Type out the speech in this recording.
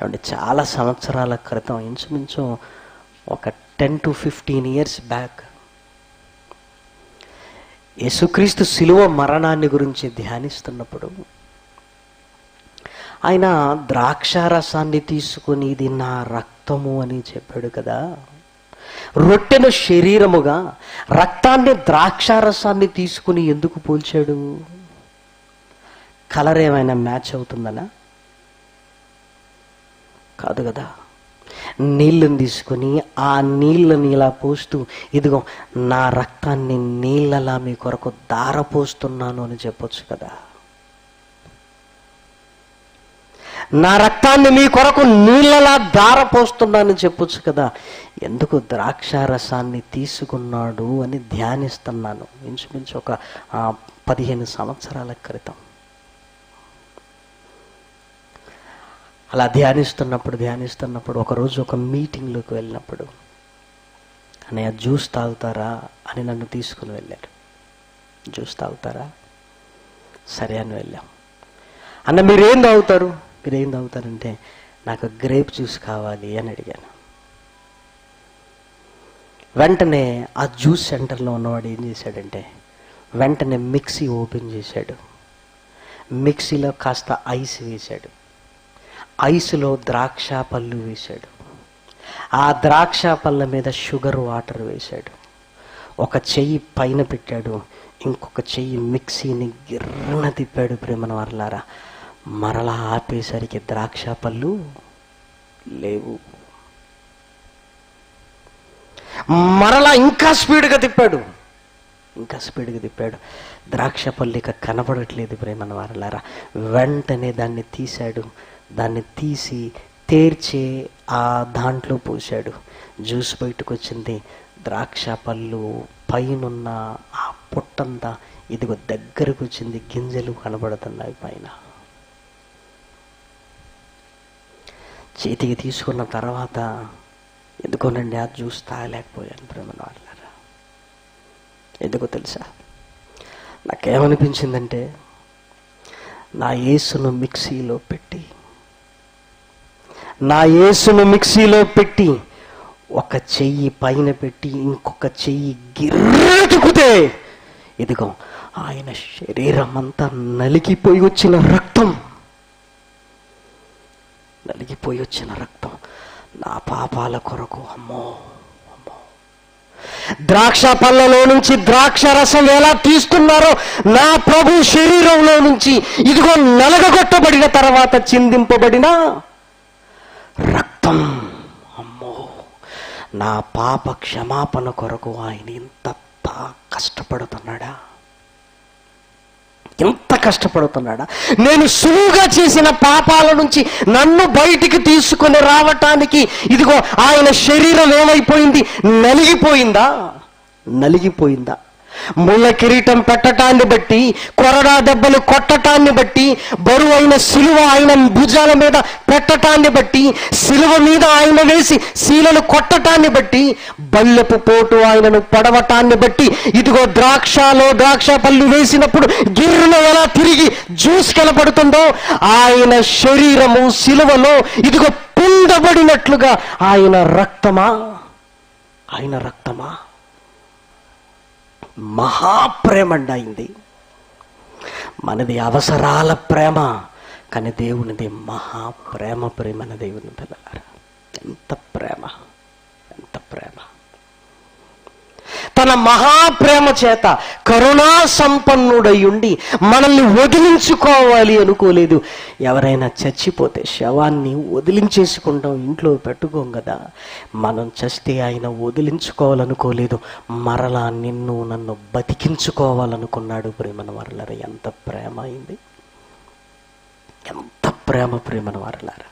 కాబట్టి చాలా సంవత్సరాల క్రితం ఇంచుమించు ఒక ten to fifteen years back యేసుక్రీస్తు శిలువ మరణాన్ని గురించి ధ్యానిస్తున్నప్పుడు ఆయన ద్రాక్షారసాన్ని తీసుకుని ఇది నా రక్తము అని చెప్పాడు కదా. రొట్టెను శరీరముగా రక్తాన్ని ద్రాక్షారసాన్ని తీసుకుని ఎందుకు పోల్చాడు? కలర్ ఏమైనా మ్యాచ్ అవుతుందనా? కాదు కదా. నీళ్ళని తీసుకొని ఆ నీళ్ళని ఇలా పోస్తూ ఇదిగో నా రక్తాన్ని నీళ్ళలా మీ కొరకు దారపోస్తున్నాను అని చెప్పొచ్చు కదా. నా రక్తాన్ని మీ కొరకు నీళ్ళలా దారపోస్తున్నానని చెప్పొచ్చు కదా. ఎందుకు ద్రాక్ష రసాన్ని తీసుకున్నాడు అని ధ్యానిస్తున్నాను. ఇంచుమించు ఒక పదిహేను సంవత్సరాల క్రితం. అలా ధ్యానిస్తున్నప్పుడు ధ్యానిస్తున్నప్పుడు ఒకరోజు ఒక మీటింగ్లోకి వెళ్ళినప్పుడు అన్నయ్య జ్యూస్ తాగుతారా? అని నన్ను తీసుకుని వెళ్ళారు. జ్యూస్ తాగుతారా? సరే అని వెళ్ళాం. అన్న మీరేం తాగుతారు? మీరేం తాగుతారంటే నాకు గ్రేప్ జ్యూస్ కావాలి అని అడిగాను. వెంటనే ఆ జ్యూస్ సెంటర్లో ఉన్నవాడు ఏం చేశాడంటే వెంటనే మిక్సీ ఓపెన్ చేశాడు. మిక్సీలో కాస్త ఐస్ వేశాడు. ఐస్లో ద్రాక్ష పళ్ళు వేశాడు. ఆ ద్రాక్ష పళ్ళ మీద షుగర్ వాటర్ వేశాడు. ఒక చెయ్యి పైన పెట్టాడు. ఇంకొక చెయ్యి మిక్సీని గిర్రన తిప్పాడు ప్రేమన వర్లారా మరలా ఆపేసరికి ద్రాక్ష పళ్ళు లేవు. మరలా ఇంకా స్పీడ్గా తిప్పాడు. ఇంకా స్పీడ్గా తిప్పాడు. ద్రాక్ష పళ్ళు ఇక కనబడట్లేదు ప్రేమన వారలారా వెంటనే దాన్ని తీశాడు. దాన్ని తీసి తేర్చే ఆ దాంట్లో పోశాడు. జ్యూస్ బయటకు వచ్చింది ద్రాక్ష పళ్ళు పైనున్న ఆ పొట్టంతా ఇదిగో దగ్గరకు వచ్చింది గింజలు కనబడుతున్నాయి పైన. చేతికి తీసుకున్న తర్వాత ఎందుకోనండి ఆ జ్యూస్ తాగలేకపోయాను ప్రేమన వాళ్ళారా ఎందుకో తెలుసా? నాకేమనిపించిందంటే నా యేసును మిక్సీలో పెట్టి నా యేసును మిక్సీలో పెట్టి ఒక చెయ్యి పైన పెట్టి ఇంకొక చెయ్యి గిర్రెతుకుతే ఇదిగో ఆయన శరీరం అంతా నలిగిపోయి వచ్చిన రక్తం. నలిగిపోయి వచ్చిన రక్తం నా పాపాల కొరకు అమ్మో అమ్మో. ద్రాక్ష పళ్ళలో నుంచి ద్రాక్ష రసం ఎలా తీస్తున్నారో నా ప్రభు శరీరంలో నుంచి ఇదిగో నలగగొట్టబడిన తర్వాత చిందింపబడిన రక్తం. అమ్మో నా పాప క్షమాపణ కొరకు ఆయన ఇంత కష్టపడుతున్నాడా? ఎంత కష్టపడుతున్నాడా? నేను సులువుగా చేసిన పాపాల నుంచి నన్ను బయటికి తీసుకొని రావటానికి ఇదిగో ఆయన శరీరం ఏమైపోయింది? నలిగిపోయిందా? నలిగిపోయిందా? ముళ్ళ కిరీటం పెట్టటాన్ని బట్టి కొరడా దెబ్బలు కొట్టటాన్ని బట్టి బరువైన సిలువ ఆయన భుజాల మీద పెట్టటాన్ని బట్టి సిలువ మీద ఆయన వేసి శీలను కొట్టటాన్ని బట్టి బల్లెపు పోటు ఆయనను పడవటాన్ని బట్టి ఇదిగో ద్రాక్షలో ద్రాక్ష పళ్ళు వేసినప్పుడు గిర్రున ఎలా తిరిగి జ్యూస్ కనపడుతుందో ఆయన శరీరము సిలువలో ఇదిగో పొందబడినట్లుగా ఆయన రక్తమా? ఆయన రక్తమా? మహాప్రేమండి అయింది మనది అవసరాల ప్రేమ కానీ దేవునిది మహాప్రేమ ప్రేమన దేవుని పిల్లల ఎంత ప్రేమ ఎంత ప్రేమ తన మహాప్రేమ చేత కరుణా సంపన్నుడయుండి మనల్ని వదిలించుకోవాలి అనుకోలేదు. ఎవరైనా చచ్చిపోతే శవాన్ని వదిలించేసుకుంటాం ఇంట్లో పెట్టుకోం కదా. మనం చస్తే ఆయన వదిలించుకోవాలనుకోలేదు. మరలా నిన్ను నన్ను బతికించుకోవాలనుకున్నాడు ప్రేమన వరలరా. ఎంత ప్రేమ అయింది. ఎంత ప్రేమ ప్రేమన వరలారా.